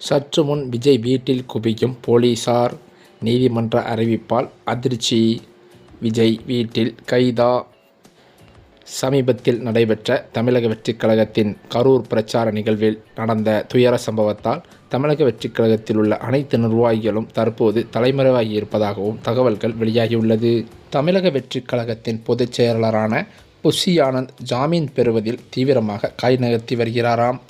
சற்று முன் விஜய் வீட்டில் குவிக்கும் போலீசார் நீதிமன்ற அறிவிப்பால் அதிர்ச்சி. விஜய் வீட்டில் கைதா சமீபத்தில் நடைபெற்ற தமிழக வெற்றிக் கழகத்தின் கரூர் பிரச்சார நிகழ்வில் நடந்த துயர சம்பவத்தால் தமிழக வெற்றிக் கழகத்தில் உள்ள அனைத்து நிர்வாகிகளும் தற்போது தலைமறைவாகி இருப்பதாகவும் தகவல்கள் வெளியாகியுள்ளது. தமிழக வெற்றிக் கழகத்தின் பொதுச் செயலாளரான புஷி ஆனந்த் ஜாமீன் பெறுவதில் தீவிரமாக கை நகர்த்தி வருகிறாராம்.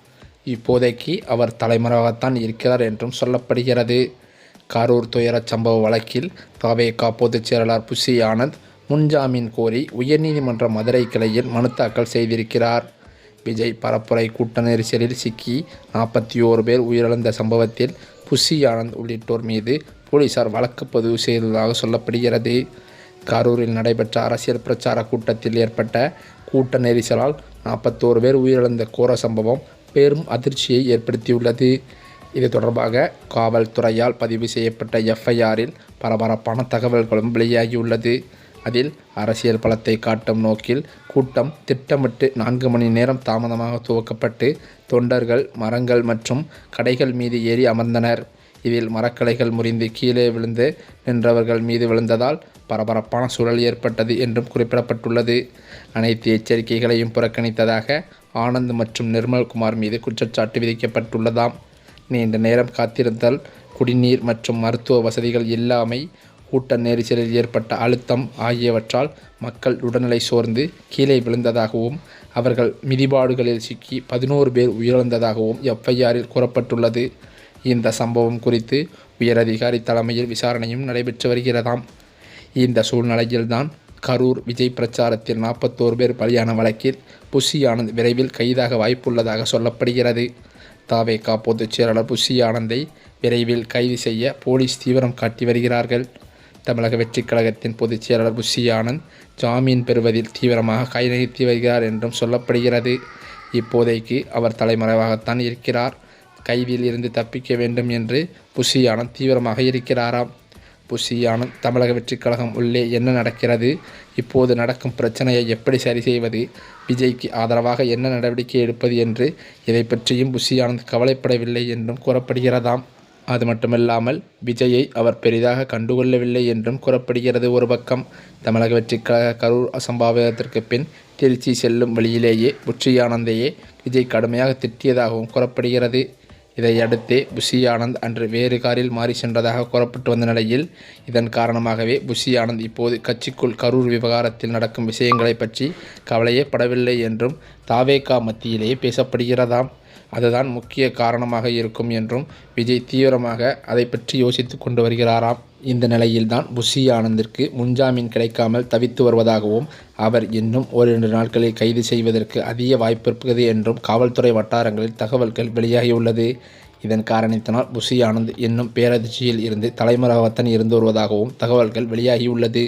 இப்போதைக்கு அவர் தலைமறைவாகத்தான் இருக்கிறார் என்றும் சொல்லப்படுகிறது. கரூர் துயரச் சம்பவ வழக்கில் தவேகா பொதுச் செயலாளர் புஷி ஆனந்த் முன்ஜாமீன் கோரி உயர்நீதிமன்ற மதுரை கிளையில் மனு தாக்கல் செய்திருக்கிறார். விஜய் பரப்புரை கூட்ட நெரிசலில் சிக்கி நாற்பத்தி ஓரு பேர் உயிரிழந்த சம்பவத்தில் புஷி ஆனந்த் உள்ளிட்டோர் மீது போலீசார் வழக்கு பதிவு செய்ததாக சொல்லப்படுகிறது. கரூரில் நடைபெற்ற அரசியல் பிரச்சார கூட்டத்தில் ஏற்பட்ட கூட்ட நெரிசலால் நாற்பத்தோரு பேர் உயிரிழந்த கோர சம்பவம் பெரும் அதிர்ச்சியை ஏற்படுத்தியுள்ளது. இது தொடர்பாக காவல்துறையால் பதிவு செய்யப்பட்ட எஃப்ஐஆரில் பரபரப்பான தகவல்களும் வெளியாகியுள்ளது. அதில் அரசியல் பலத்தை காட்டும் நோக்கில் கூட்டம் திட்டமிட்டு நான்கு மணி நேரம் தாமதமாக துவக்கப்பட்டு தொண்டர்கள் மரங்கள் மற்றும் கடைகள் மீது ஏறி அமர்ந்தனர். இதில் மரக்கலைகள் முறிந்து கீழே விழுந்து நின்றவர்கள் மீது விழுந்ததால் பரபரப்பான சூழல் ஏற்பட்டது என்றும் குறிப்பிடப்பட்டுள்ளது. அனைத்து எச்சரிக்கைகளையும் புறக்கணித்ததாக ஆனந்த் மற்றும் நிர்மல்குமார் மீது குற்றச்சாட்டு விதிக்கப்பட்டுள்ளதாம். நீண்ட நேரம் காத்திருந்தல் குடிநீர் மற்றும் மருத்துவ வசதிகள் இல்லாமை கூட்ட நெரிசலில் ஏற்பட்ட அழுத்தம் ஆகியவற்றால் மக்கள் உடல்நிலை சோர்ந்து கீழே விழுந்ததாகவும் அவர்கள் மிதிபாடுகளில் சிக்கி பதினோரு பேர் உயிரிழந்ததாகவும் எஃப்ஐஆரில் கூறப்பட்டுள்ளது. இந்த சம்பவம் குறித்து உயரதிகாரி தலைமையில் விசாரணையும் நடைபெற்று வருகிறதாம். இந்த சூழ்நிலையில்தான் கரூர் விஜய் பிரச்சாரத்தில் நாற்பத்தோரு பேர் பலியான வழக்கில் புஷி ஆனந்த் விரைவில் கைதாக வாய்ப்புள்ளதாக சொல்லப்படுகிறது. தாவேகா பொதுச் செயலாளர் புஷி ஆனந்தை விரைவில் கைது செய்ய போலீஸ் தீவிரம் காட்டி வருகிறார்கள். தமிழக வெற்றிக் கழகத்தின் பொதுச் செயலாளர் புஷி ஆனந்த் ஜாமீன் பெறுவதில் தீவிரமாக கைநகர்த்தி வருகிறார் என்றும் சொல்லப்படுகிறது. இப்போதைக்கு அவர் தலைமறைவாகத்தான் இருக்கிறார். கைதியில் இருந்து தப்பிக்க வேண்டும் என்று புஷி ஆனந்த் தீவிரமாக இருக்கிறாராம். புஷியான தமிழக வெற்றிக் கழகம் உள்ளே என்ன நடக்கிறது? இப்போது நடக்கும் பிரச்சனையை எப்படி சரி செய்வது? விஜய்க்கு ஆதரவாக என்ன நடவடிக்கை எடுப்பது என்று? இதை பற்றியும் புஷி ஆனந்த் கவலைப்படவில்லை என்றும் கூறப்படுகிறதாம். அது மட்டுமல்லாமல் விஜயை அவர் பெரிதாக கண்டுகொள்ளவில்லை என்றும் கூறப்படுகிறது ஒரு பக்கம். தமிழக வெற்றிக் கழக கரூர் அசம்பாவிதத்திற்கு பின் திருச்சி செல்லும் வழியிலேயே புஷி ஆனந்தையே விஜய் கடுமையாக திட்டியதாகவும் கூறப்படுகிறது. இதையடுத்தே புஷி ஆனந்த் அன்று வேறு காரில் மாறி சென்றதாக கூறப்பட்டு வந்த நிலையில் இதன் காரணமாகவே புஷி ஆனந்த் இப்போது கட்சிக்குள் கரூர் விவகாரத்தில் நடக்கும் விஷயங்களை பற்றி கவலையே படவில்லை என்றும் தாவேகா மத்தியிலேயே பேசப்படுகிறதாம். அதுதான் முக்கிய காரணமாக இருக்கும் என்றும் விஜய் தீவிரமாக அதை பற்றி யோசித்து கொண்டு வருகிறாராம். இந்த நிலையில்தான் புஷி ஆனந்திற்கு முன்ஜாமீன் கிடைக்காமல் தவித்து வருவதாகவும் அவர் இன்னும் ஓரிரண்டு நாட்களில் கைது செய்வதற்கு அதிக வாய்ப்பு இருக்கிறது என்றும் காவல்துறை வட்டாரங்களில் தகவல்கள் வெளியாகியுள்ளது. இதன் காரணத்தினால் புஷி ஆனந்த் இன்னும் பேரதிர்ச்சியில் இருந்து தலைமறைவத்தன் இருந்து வருவதாகவும் தகவல்கள் வெளியாகியுள்ளது.